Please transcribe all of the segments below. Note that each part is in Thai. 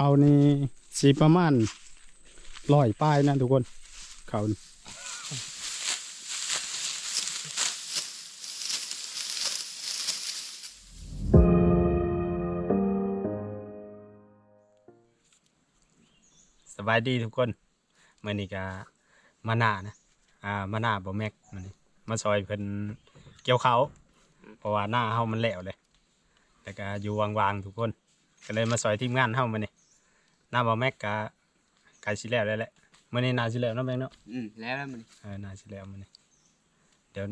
เขานี่สีประมาณร้อยป้ายนะทุกคน เขาสบายดีทุกคนมื่อนี้ก็มาหน้านะ อ่ามาหน้าบ่แม็กมื้อนี้มาซอยเพิ่นเกี่ยวเขาเพราะว่าหน้าเฮามันแหลวเลย แต่ก็อยู่วางๆทุกคน ก็เลยมาซอยทีมงานเฮามานี่ หน้าบ่แม็กก็ใกล้สิแล้วแล้วแหละมื้อนี้น่าสิแล้วเนาะแม่งเนาะอืมแล้วแล้วมันเออน่าสิแล้วมื้อนี้เดี๋ยว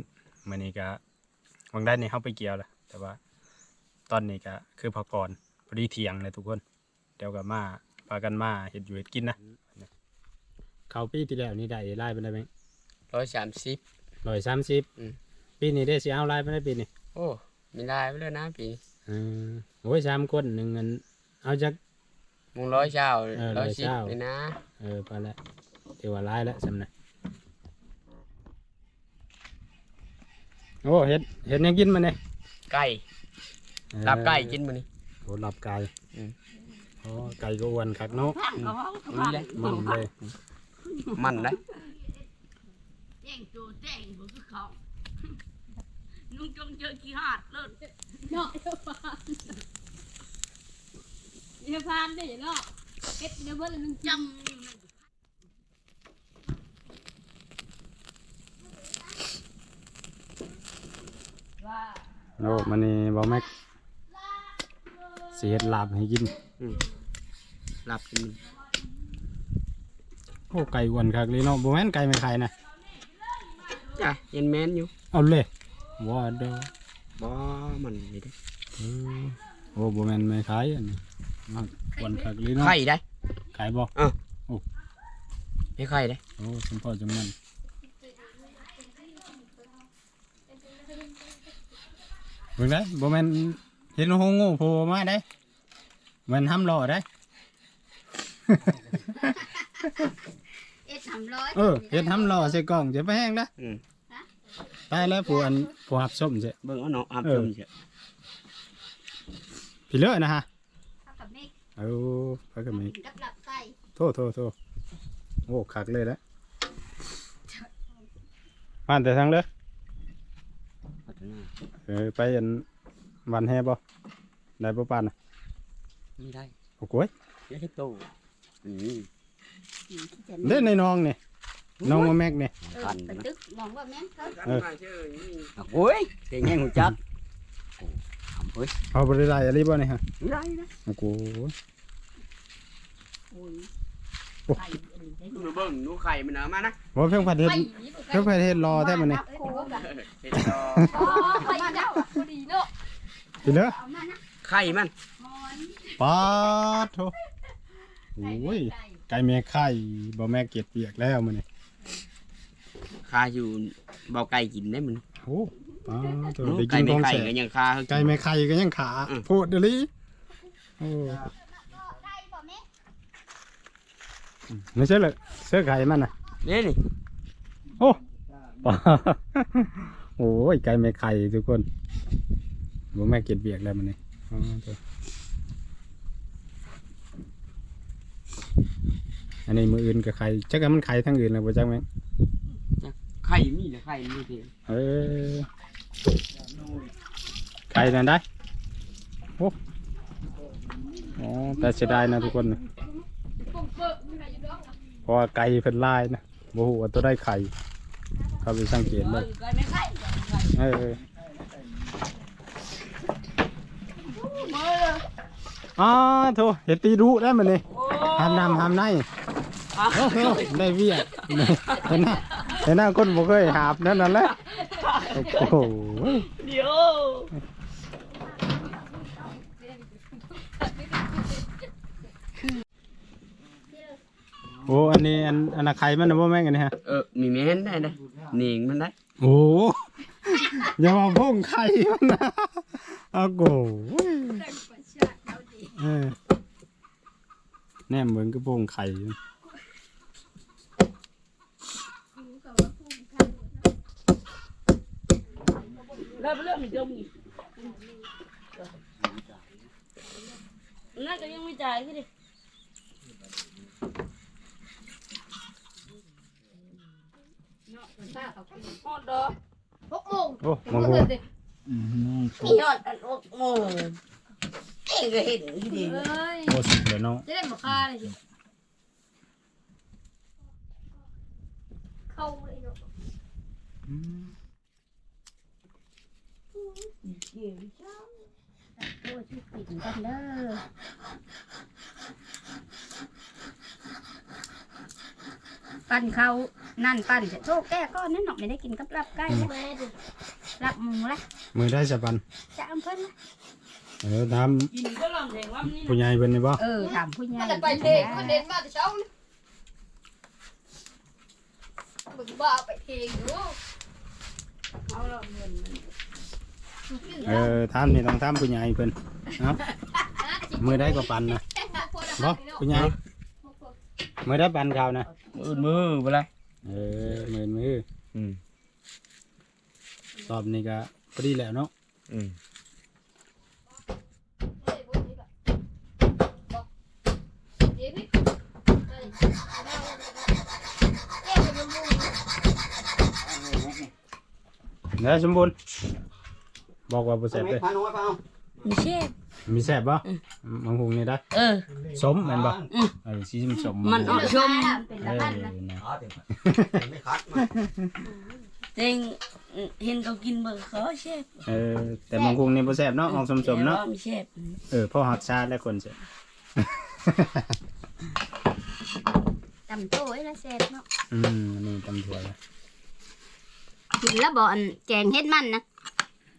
มื้อนี้ก็วังได้นี่เฮาไปเกี่ยวแล้วแต่ว่า ตอนนี้ก็คือพักผ่อนพอดีเที่ยงเลยทุกคน เดี๋ยวก็มาพากันมาเฮ็ดอยู่เฮ็ดกินนะเขาปีที่แล้วนี่ได้ไล่ไปได้ไหมร้อยสามสิบร้อยสามสิบอืมปีนี้ได้สิเอาไล่ไปได้ปีนี้โอ้มีได้ไปเลยนะปีเออโอ้ยสามคนหนึ่งเงินเอาจาก มุงร้อยเช้าเออร้ร้ออยยสิบเช้า เลยนะเออไปแล้วถือว่าไล่แล้วสำนะโอ้เห็ดเห็ดหยังกินมาเนี่ยไก่เออลาบไก่กินมันนี่โอ้หลับไก่อืม โอ้ไก่ก็อ้วนคักเนาะนี่แหละมันเลยมันได้แจ้งโจแจ้งบ่คือเขานุ่งจงเจอขี้หาดเลิศเนาะ เดี๋ยวพานเดี๋ยวพานได้เนาะเฮ็ดเดี๋ยวเบิ่งนึงจังโอ้มันนี่บอแม็กสีเห็ดลาบให้กินหลับกินมันโอ้ไก่อ้วนคักเลยเนาะบ่แม่นไก่ไม่ไข่นะจ้ะเย็นแมนอยู่เอาเลยว่าเด้อบ่มันนี่ได้เออโอ้บ่แม่นไม่ไข่อันนี้มากอ้ วนคักเลยเนาะไข่ได้ไข่บ่ไม่ไข่ได้โอ้สมพอจังมันเบิ่งได้บ่แม่นเห็นโหงูโผล่มาได้แมันห้ำรอได้ เอ็ดสามร้อยเออเห็นห้ำรอใส่กล่องจะไปแห้งนะอืม ตายแล้วผู้อันผู้หับส้มเจ้เบิ่งเอาเนาะอาบเออชมเสียพี่เลือนะฮะเท่ากับ เมฆเอาไปกันไหมกับหลับไก่โทษโทษโทษโอ้คักเลยแล้วผ่านแต่ทางเลยพัฒนาเออไปอันวันแห่บ่ได้บ่ปานน่ะไม่ได้โอ้โหยเดี๋ยวให้โตอืมเล่นในน้องนี่น้องมาแม็กนี่เออไปตึกมองว่าแม่นเขาเออโอ้ยเก่งแง่งหูจักโอ้ทำ เฮ้ยเอาบริไลอะไรบ่นี่ฮะไม่ได้นะโอ้โหโอ้ยโอ้ไก่อันนี้ได้ดูเบิ่งดูไข่มันเอามานะว่าเพิ่งผัดเห็ดไปเพิ่งผัดเห็ดรอแท้มันนี่เอ้ยเดี๋ยวกันเห็นดอกอ๋อไปเจ้าพอดีเนาะพี่เลือเอามานะไข่มันหอนปาดโถโอ้ยไก่แม่ไข่บ่แม่เก็บเปียกแล้วมันนี่คาอยู่เบาไก่กินได้มันโอ้ ปาดโถอืมได้ไก่กินไม่ของไข่แสบก็ยังคาคือไก่แม่ไข่ก็ยังขาอืมโพดเดี๋ยวนี้โอ้ไม่ใช่เลยเสื้อไก่มันน่ะนี่นี่โอ้ปาโอ้ยไก่แม่ไข่ทุกคนบ่แม่เก็บเปียกแล้วมันนี่อ๋อโถอันนี้มืออื่นกับไข่จักกันมันไข่ทั้งอื่นเลยบ่จักแม่งไข่มีแต่ไข่มีแต่เออ ไก่นั่นได้โอ้อ๋อแต่เสียดายนะทุกคนนะปุ่มเปิดมันได้อยู่ดอกเพราะว่าไก่เพิ่นลายนะบ่ฮู้ว่าตัวได้ไข่เขาไปสังเกตเลยไก่ไม่ไข่เอออ๋อโถเห็ดตีดุได้มันนี่ห้ามนำห้ามในโอ้โหได้เวียดเห็นหน้าเห็นหน้าคนบ่เคยหาบนั่นนั่นแหละ โอ้โหเดี๋ยวโอ้อันนี้อันอันน่ะไข่มันนะบ่แม่งอันนี้ฮะเออมีแม่นได้ได้หนิงมันได้โอ้อย่ามาพุ่งไข่มันนะเอาโกเออแน่เหมือนกระโปรงไข่ เรื่อมันเยอะมีน่าจะยังไม่จ่ายขึ้นดิหอดดกหโมงโอ้มังคุดพี่ยอดกันหกโมงเองก็เห็นอยู่ดีเอ้ยโอ้สุดเลยเนาะจะได้หมาค่าเลยสิเข้าเลยเนาะ เกี่ยวจ้าโอ้ชุดกินกันเด้อปั้นเขานั่นปั้นจะโชคแก้ก้อนนั่นหนอกไม่ได้กินกับลาบไก่นะแม่ดิลาบหมูละมือได้สะปันจะเอาเพิ่นละเออถามกินก็ลองเสียงว่านี่ผู้ใหญ่เพิ่นนี่บ่เออถามผู้ใหญ่มันจะไปเพลงมันเด่นมาแต่เช้าเลยมึงบ้าไปเพลงอยู่เอาละเงินมัน เออถามนี่ต้องถามผู้ใหญ่เพิ่นเนาะมือได้ก็ปันนะบ่ผู้ใหญ่มือได้ปันเขานะมือมือบ่ไรเออมือมืออืมสอบนี่ก็พอดีแล้วเนาะอืมเด้อสมบูรณ์ บอกว่าบ่แซ่บเด้อพาน้อยพาเอามีเชฟมีแซ่บบ่อืมมังคุงนี่ได้เออ สมแม่นบ่อืมเออสีสมมันเออ่ออนชมเออนะขาเต็มไม่ขาดมาเองเห็นเขากินเบอร์เขาเชฟเออแต่มังคุงนี่บ่แซ่บเนาะออกสมๆเนาะมีเชฟเออพ่อฮอตชาติและคนแซ่บตำโต้ไอ้ละเชฟเนาะอืมอันนี่ตำถั่วเลยกินแล้วบ่อนแกงเฮ็ดมันนะ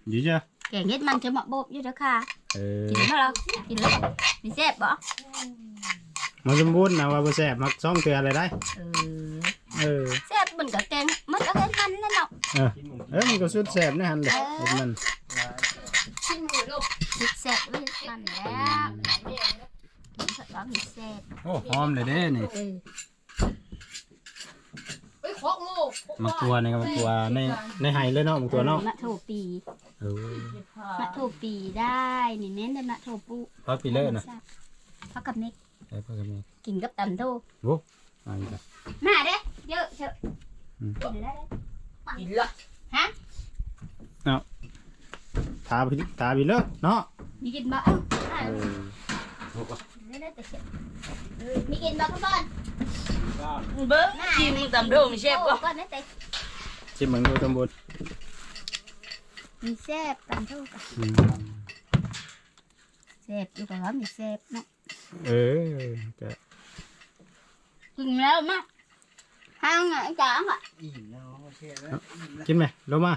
อยู่จ้ะแกงเฮ็ดมันจะเหมาะโบบอยู่เด้อค่ะ เออกินแล้วเรากินแล้วบ่มีเชฟบ่มาสมบูรณ์นะว่าบ่แซ่บมักซ่องเตืออะไรได้ เออเออเชฟมันก็แกงมันก็เฮ็ดมันนั่นเนาะเออเออมันก็สุดแซ่บนะฮันเด้อเฮ็ดมันชิ้นมือลูกเฮ็ดแซ่บเฮ็ดมันแล้วมันก็ต้องมีเชฟโอ้หอมเลยเด้นี่เออเฮ้ยขอกโง่ มักตัวนี่ก็มักตัวในในไห้เลยเนาะมักตัวเนาะมะโถปีเออมะโถปีได้นี่แม่นได้มะโถปูพอปีเลอร์นะเพราะกับเน็กเออพอกันนี่กินกับตำโถอันนี้ก็มาเด้อเยอะเถอะอืมกินแล้วเด้อกินละทาพี่ทาพี่เลอร์เนาะมีกินบ่เอ้ามาเอเด้ออเด้อแต่เช็ดมีกินบ่ข้างบน เบิ้งกินตำโดงเชฟโอ้ก็ก่อนนะแต่ชิมเหมือนดูสมบูรณ์มีแซ่บตำโถกับอืมแซ่บอยู่กับว่ามีแซ่บเนาะเออก็กินแล้วมาห้างอะจ๋าอะอิ่มแล้วเช่แล้วอิ่มแล้วกินไหมลงมา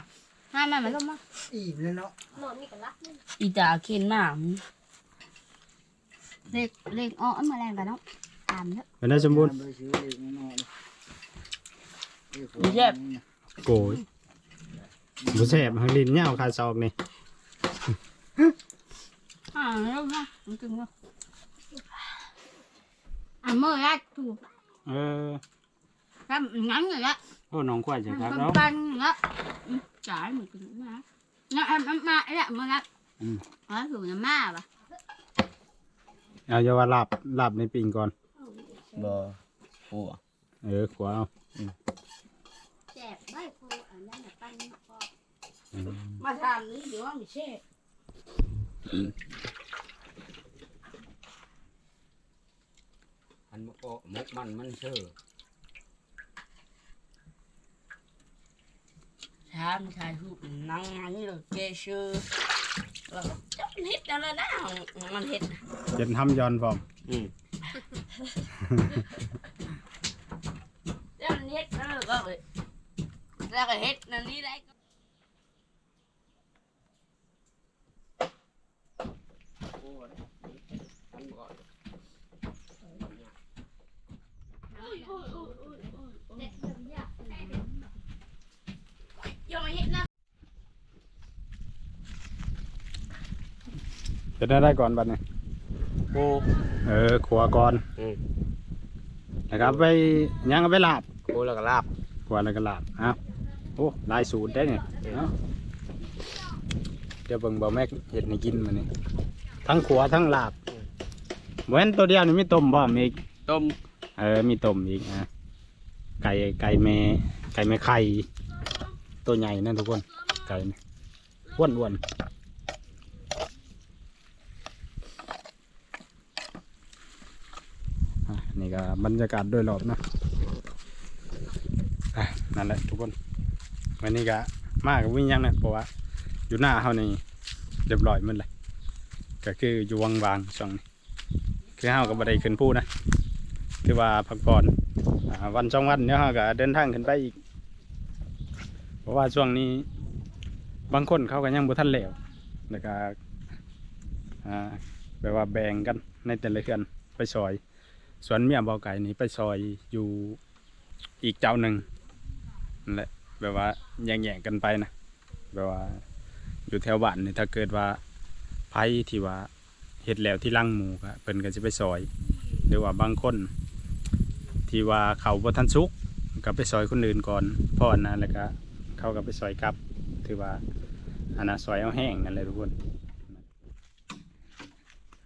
ห้างมามันลงมาอิ่มแล้วเนาะนอนนี่กันรักนี่อีตาเข็นมากเล็กเล็กอ้อมาแรงกันเนาะ ตามเนาะเป็นได้สมบูรณ์ไปซื้อเองน้อยโกยบ่แซ่บหักลิ้นยาวคาซอกนี่อ่าแล้วนะจริงๆว่าอะเมื่อไรถูกเออทำงั้นเลยละโอ้น้องควายจังครับปัเนาะนละจ่ายเหมือนกันนะงั้นอะมาไอ้ละมาละอืมอ๋อถูกนะมาป่ะเอาอย่าว่าลาบลาบในปิ่งก่อน บ่โอ้เออขวาเอาแซ่บไม่พออันนั้นปั้นพออืมมาทานนี้เดี๋ยวมีเชฟอันมกมกมันมันเชื่อชามชายหูนังอันนี้เราเกชื่อแล้วก็จะมันเฮ็ดอะไรนะมันเฮ็ดเจ็ดทำย้อนพร้อมอืม แล้วมันเฮ็ดแล้วก็เลยแล้วก็เฮ็ดนั่นนี่ได้ก็อย่ามาเห็นนะจะได้ได้ก่อนบัดนี้ โอ้เออขัวก่อน อืม นะครับไปยังเอาไปลาบโอ้แล้วก็ลาบขัวแล้วก็ลาบอ้าวโอ้หลายสูตรได้เนี่ยเนาะเดี๋ยวเบิ่งบ่แม่เห็ดให้กินมานี่ทั้งขัวทั้งลาบเหมือนตัวเดียวนี่มีต้มบ่มีอีกต้มเออมีต้มอีกอะไก่ไก่แม่ไก่ไม่ไข่ตัวใหญ่นั่นทุกคนไก่นี่อ้วนอ้วนอะนี่ก็ บรรยากาศโดยรอบนะอะนั่นแหละทุกคนวันนี้ก็มากวิ่งยังนะเพราะว่าอยู่หน้าเขานี่เรียบร้อยมันเลยก็คืออยู่วังวางๆช่วงนี้คือเฮาก็บ่ได้ขึ้นพูนะคือว่าพักผ่อนวันสองวันเนี้ยเฮาก็เดินทางขึ้นไปอีก เพราะว่าช่วงนี้ บางคนเขาก็ยังบ่ทันแล้วแล้วก็แบบว่าแบ่งกันในแต่ละเฮือนไปซอย สวนเมียเบาไก่นี่ไปซอยอยู่อีกเจ้าหนึ่งนั่นแหละแบบว่าแย่งๆกันไปนะแบบว่าอยู่แถวบ้านนี่ถ้าเกิดว่าไผที่ว่าเฮ็ดแล้วที่ลังหมูก็เพิ่นก็จะไปซอย หรือว่าบางคน ที่ว่าเขาบ่ทันสุกก็ไปซอยคนอื่นก่อนพออันะแล้วก็เขาก็ไปซอยกลับ ถือว่าอันนะซอยเอาแห้งนั่นเลยทุกคน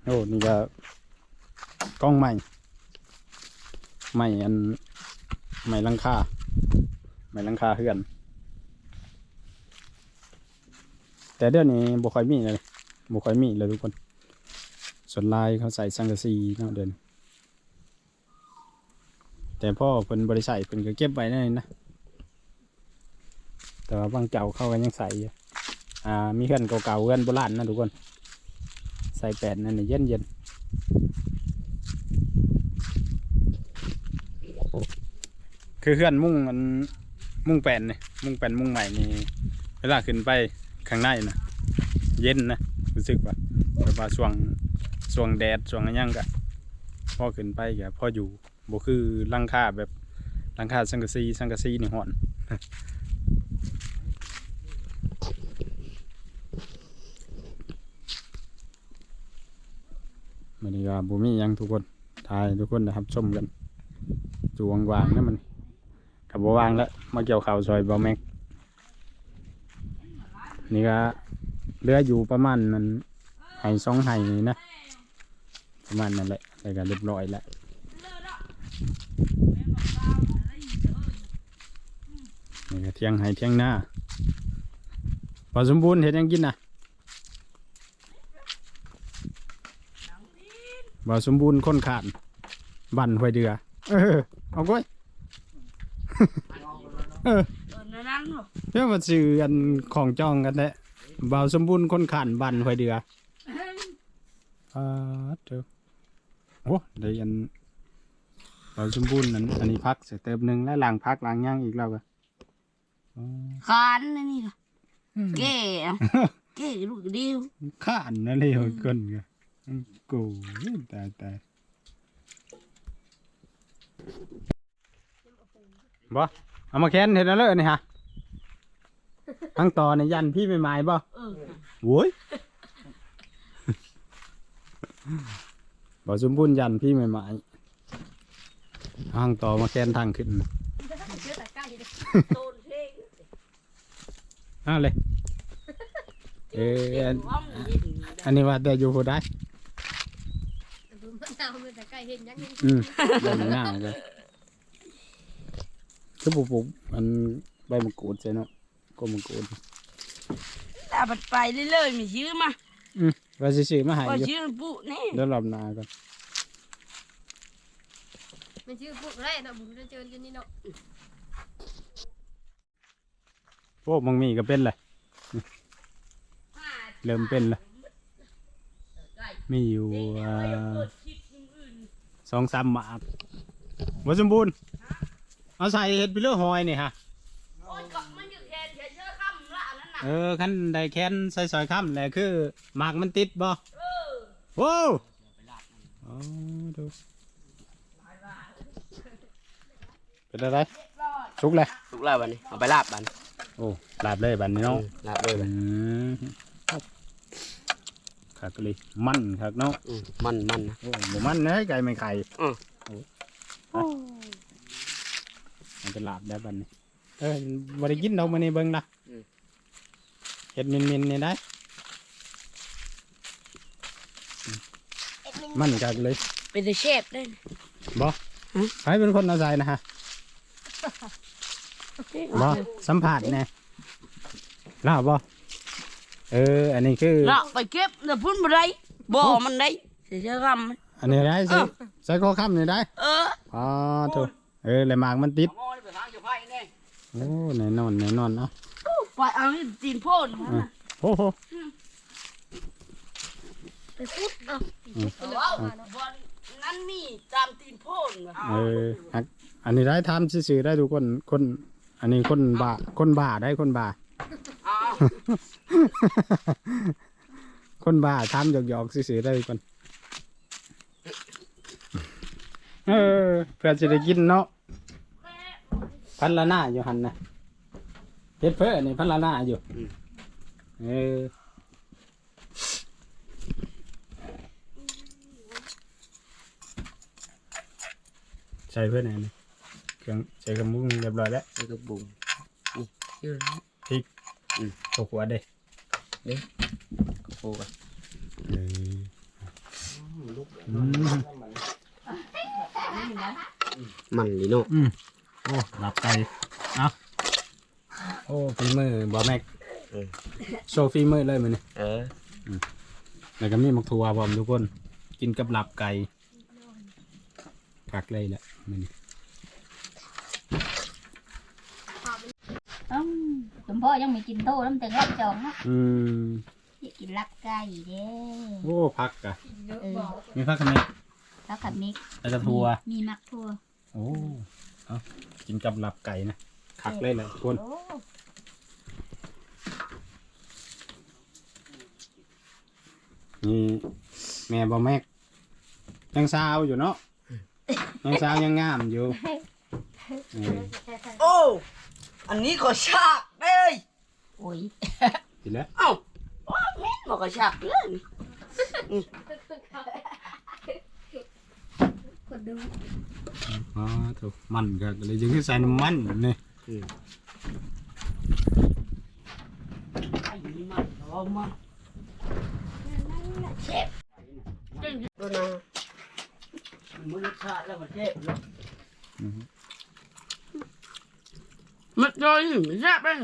โอ้นี่ก็กล้องใหม่ ใหม่อันใหม่ลังคาใหม่ลังคาเฮือน แต่เดี๋ยวนี้บุคอยมีเลยบุคอยมีเลยทุกคน ส่วนลายเขาใส่สังกะสีเนาะเดิน แต่พ่อเพิ่นบริษัทเพิ่นก็เก็บไว้นั่นนะแต่ว่าบางเจ้าเขาก็ยังใส่อ่ามีเฮือนเก่าๆเฮือนโบราณนะทุกคน ใส่แปดนั่นน่ะเย็นเย็นๆ คือเฮือนมุ่งมันมุ่งแปดนี่มุ่งแปดมุ่งใหม่นี่เวลาขึ้นไปข้างในนะเย็นนะรู้สึกว่าแบบว่าช่วงช่วงแดดช่วงอะไรยังกะพอขึ้นไปกะพออยู่บ่คือลังคาแบบลังคาสังกะสีสังกะสีนี่ห่อนมันนี่ก็บุมียังทุกคนทายทุกคนนะครับชมกันจูววางๆนะมัน กับบวางแล้วมาเกี่ยวข่าวซอยบอแม็กนี่ก็เหลืออยู่ประมาณนั้นไห้สองไห้นี่นะประมาณนั้นแหละแล้วก็เรียบร้อยแล้วนี่ก็เที่ยงไห้เที่ยงหน้าพอสมบูรณ์เห็นยังกินนะบ่สมบูรณ์คนขาดบั่นหวยเดือ เออ เอาก้อย เออเออนั่นนั่นเหรอเพื่อมาซื้ออันของจองกันแหละบ่าวสมบูรณ์คนขานบั่นหวยเดืออ่าเจ้าโอ้ได้อันบ่าวสมบูรณ์นั้นอันนี้พักเสร็จเติมหนึ่งแล้วล้างพักล้างย่างอีกแล้วก็อ๋อคานนั่นนี่ล่ะเก๋อะเก๋ลูกเดียวขานนั่นเลยเอาคนก็กูตายตาย บ่เอามาแค้นเห็นแล้วเลยนี่ฮะทั้งต่อในยันพี่ไม่หมายบ่เออโว้ยบ่สมบูรณ์ยันพี่ไม่หมายทางต่อมาแค้นทางขึ้นเชื่อแต่ใกล้เลยโดนเพลงเอ่าเลยเอออันว่ามันเย็นอันนี้ว่าแต่อยู่พอได้ดูมันเอามือแต่ใกล้เห็นยังเห็นอืมได้หน้าเลย คือปลูกปลูกมันใบมะกรูดใช่เนาะก็มะกรูดแต่บัดไปเรื่อยๆมีชื่อมาอืมว่าสิซื้อมาให้ว่าอยู่ชื่อปุ๊นี่เดี๋ยวรอบหน้าก่อนมันชื่อพวกไรนะบุญจะเจอกันนี่เนาะโอ้มังมีก็เป็นเลยเริ่มเป็นเลยมีอยู่อ่าสองสามหมากบ่สมบูรณ์ เอาใส่เห็ดไปเรื่อยหอยนี่ฮะโอ้ยก็มันอยู่แค่เฉยๆค่ำละอันนั้นน่ะเออคันได้แค้นใส่ซอยค่ำแหละคือหมากมันติดบ่เออโว้วอ๋อดูเป็นอะไรสุกเลยถูกแล้วบัดนี้เอาไปลาบบัดนโอ้ลาบเลยบัดนี้เนาะลาบเลยบัอืดมคักเลยมันคักเนาะ อืมมันมันนะโอ้บ่มันเนยไก่ไม่ไข่ อืม โอ้มัน เป็นลาบได้บัดนี้ เออบ่ได้กินดอกมื้อนี้เบิ่งนะเฮ็ดมินๆนี่ได้ มันคักเลยเป็นแต่เชฟได้บ่ใครเป็นคนเอาใส่นะฮะบ่สัมผัสแน่ลาวบ่เออ อันนี้คือ เราไปเก็บเดี๋ยวพุ่นบ่ได้บ่มันได้เสียคำมันอันนี้ได้สิใส่ข้อคำนี่ได้เออ อ๋อถูกเออเลยหมากมันติดเอาหม้อ โอ้แน่นอนแน่นอนเนาะไปเอาที่ตีนโพ่นมันน่ะโอ้โหไปพุดเอาว้าวบอลนั้นมีตามตีนโพ่นว่ะเออฮักอันนี้ได้ทำซื่อๆได้ทุกคนคน อันนี้คนบ้าคนบ้าได้คนบ้าเอาคนบ้าทำหยอกๆซื่อๆได้ทุกคนเออเพื่อจะได้กินเนาะ พันละหน้าอยู่หันนะเฮ็ดเพื่อนี่พันละหน้าอยู่เออใส่เพื่อไหนนี่เครื่องใส่กระมุ้งเรียบร้อยแล้วไอ้กระบุงนี่ชื่ออะไรตกหัวเด้กระโปรงอะเอออืมมันลีโน่อืม โอ้หลับใจเอาโอ้ฝีมือบอแม็กโชว์ฝีมือเลยมันนี่เออแล้วก็มีมักทัวพร้อมทุกคน กินกับหลับไก่คักเลยแหละมันนี่อืมสมพ่อยังไม่กินโตน้ำแต่รอบจองเนาะอืมอยากกินลับไก่เด้โอ้พักกะเยอะบอกมีพักกันไหมแล้วกับมิกแล้วก็ทัวมีมักทัวโอ้ เอากินกับหลับไก่นะคักเลยแหละทุกคนโอ้นี่แม่บอแม็กยังสาวอยู่เนาะยังสาวยังงามอยู่เออโอ้ อันนี้ก็ฉากเลยโอ้ยกินแล้วเอ้าว่าแม่นบอกก็ฉากเลยคนดู อ๋อถูกมันก็เลยจึงใส่น้ำมันนี่ไอ้นี่มันรอมาเจ็บจริงตัวนะมือขาดแล้วก็เจ็บแล้วมันโดนแซ่บเอง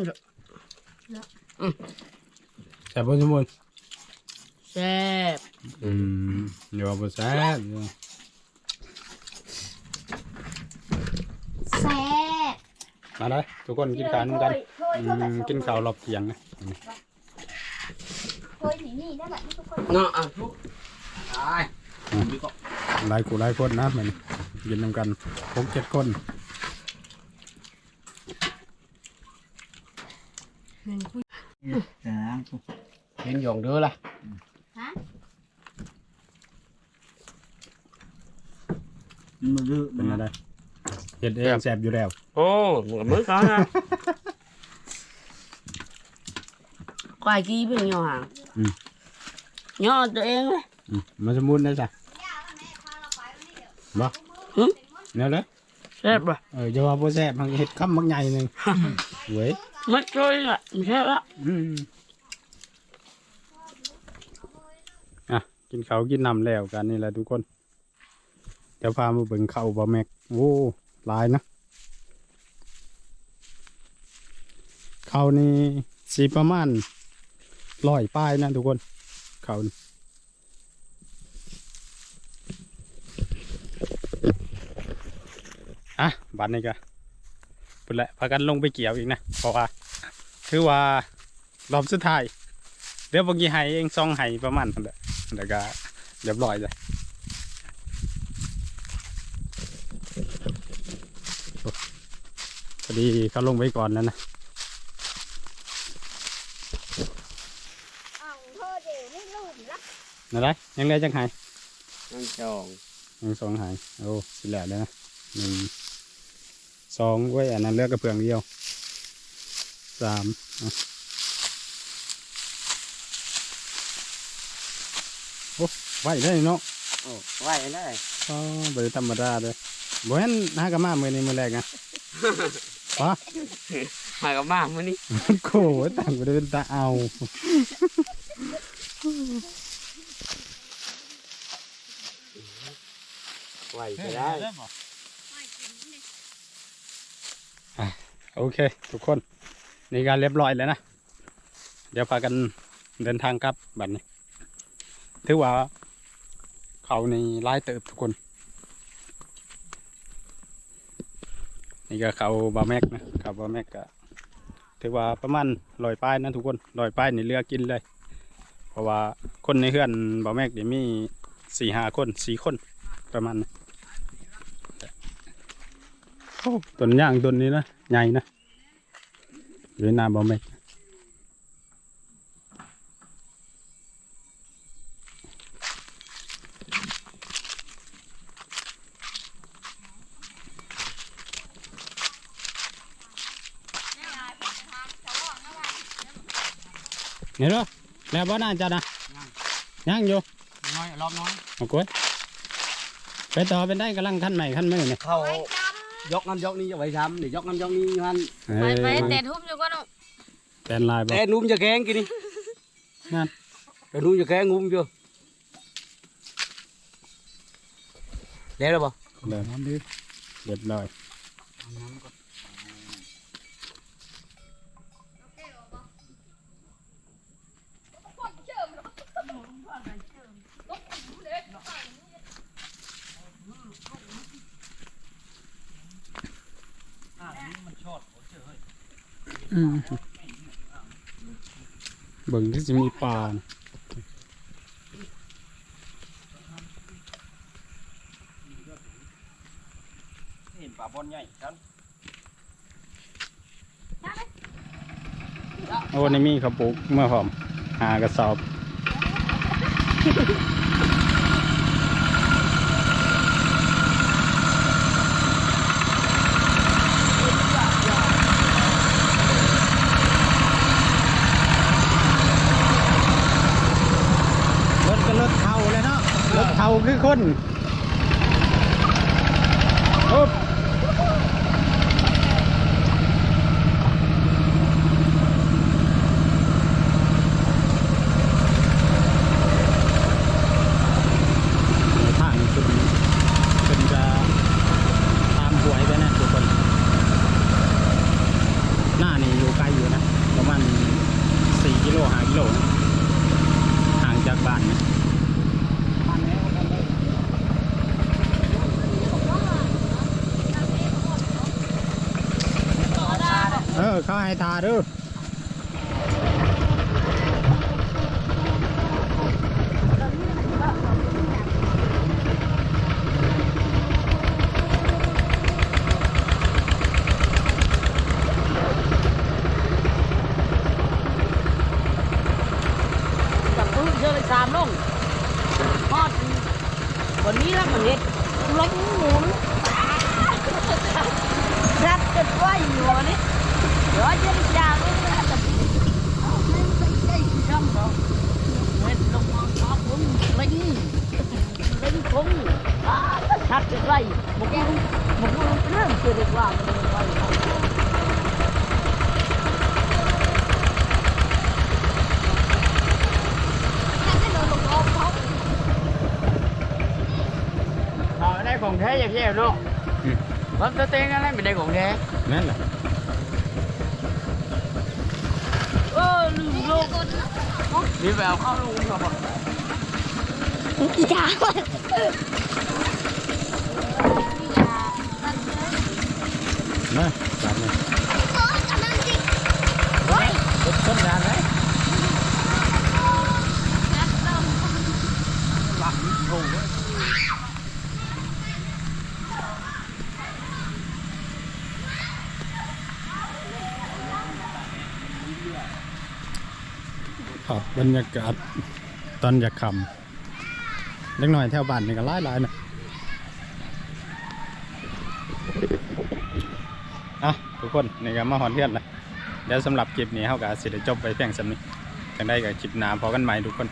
แต่บ่สมบูรณ์แซ่บอืมอยู่บ่แซ่บอยู่ แซ่บ มาเลยทุกคนกินข้าวกันอืมกินข้าวรอบเที่ยงนะโอยนี่นี่ได้แบบทุกคนเนาะอะทุกตายหลายกูหลายคนนะมันกินนำกันหกเจ็ดคนเห็นหยองเด้อล่ะฮะมันดื้อเป็นอะไร เฮ็ดเองแซ่บอยู่แล้ว โอ้เหมือนมือเขานะควายกี้เป็นย่อหางย่อตัวเองเลย อืมมาสมบูรณ์ได้จ้ะบ่หึ เนี่ยเลยแซ่บป่ะเออจะว่าบ่แซ่บมันเฮ็ดคำมักใหญ่หนึงเว้ยไม่ช่วยอะไม่ใช่ละอืมอะกินข้าวกินน้ำแล้วกันนี่แหละทุกคนเดี๋ยวพามาเบิ่งข้าวบ่แม็ก โอ้หลายนะเขานี่สีประมาณร้อยป้ายนะทุกคนเขานี่อะบัดนี้ก็ปุ่นแหละพากันลงไปเกี่ยวอีกนะเพราะว่าคือว่ารอบสุดท้ายเดี๋ยวบางทีให้เองซองให้ประมาณนั้นแหละแล้วก็เรียบร้อยเลยโอ้พ อดีเขาลงไปก่อนแล้วนะอ้าวพ่อเดี๋ยวไม่รู้ละนั่นไรยังเหลยจังไห้นั่นจองยังสองหายโอ้สิแล้วเลยนะหนึ่งสองไว้ยอันนั้นเลือกกระเพื่องเดียวสามอะโอ้ไหวได้เนาะโอ้ไหวได้อ๋อบริธรรมดาเลยบ่เห็นหากะมาเมื่อนี้มื้อแรกนะ วะมากับมามื้อนี้โคต่างบ่ได้เป็นตาเอาไหวจะได้โโอเค ทุกคนนี่การเรียบร้อยแล้วนะ เดี๋ยวพากันเดินทางกลับบัดนี้ ถือว่า เขานี่ไล่เติบทุกคน นี่ก็เขาบาแม็กนะเขาบาแม็กก็ถือว่าประมาณลอยป้ายนะทุกคนลอยป้ายนี่เลือกกินเลย เพราะว่าคนในเฮือนบาแม็กนี่มีสี่ห้าคนสี่คนประมาณนั้ต้นย่างต้นนี้นะใหญ่นะอยู่ในนาบาแม็ก นี่เหรอแล้วบ่น่าจะนะยังอยู่น้อยรอบน้อยโอ้โหไปต่อเป็นได้กำลังขั้นใหม่ขั้นใหม่เนี่ยเขายกนั่นยกนี่จะไว้ซ้ำเดี๋ยวยกนั่นยกนี่มันไปไปแต่ทุ่มอยู่ก็ต้องแตนลายบ่แต่นุ่มจะแกงกินนี่นั่นแต่นุ่มจะแกงงุ้ม chưa Để rồi bò เดินเรียบร้อย เบิ่งที่จะมีปลาน่ะเห็นปลาบอลใหญ่ฉันโอ้นี่มีข้าวปลูกเมื่อพร้อมหากระสอบรถก็รถเทาเลยเนาะรถเทา คือคนโอ๊บ ในทางคุณคุณจะตามหวยไปนะทุกคน หน้านี่อยู่ไกลอยู่นะ ประมาณสี่กิโลห้ากิโลนะห่างจากบ้านนะเออ เขาให้ทาเด้วย จับปืนเชื่อเลยสามลงทอดวันนี้แล้วมันเห็ดล้มหมุนรัดกันไว้อยู่วันนี้เดี๋ยวจะได้จ่าเลยนะแต่เอาไม่ไปได้ที่ช่องเราเห็ดลงมาทอดผมเล็งเล็งคงอ่าชัดกันไว้บอกว่าบอกว่าเริ่มเกิดว่ามันไว้ ของแท้อย่างแย่เนาะมันเต้นอะไรไม่ได้ของแท้นั่นแหละอลืมลูกนี่ไปเข้าวลูกเขาบอกอีจ้ามาจับเายถต้นยาง đấy ครั บรรยากาศตอนอยากคำเล็กหน่อยแถวบ้านนี่ก็หลายหลายๆนะอะทุกคนนี่ก็มาหอนเทียนเลยเดี๋ยวสำหรับคลิปนี้เขาก็สิได้จบไปเพียงสำนี้จังได้กับคลิปหน้าพอกันใหม่ทุกคน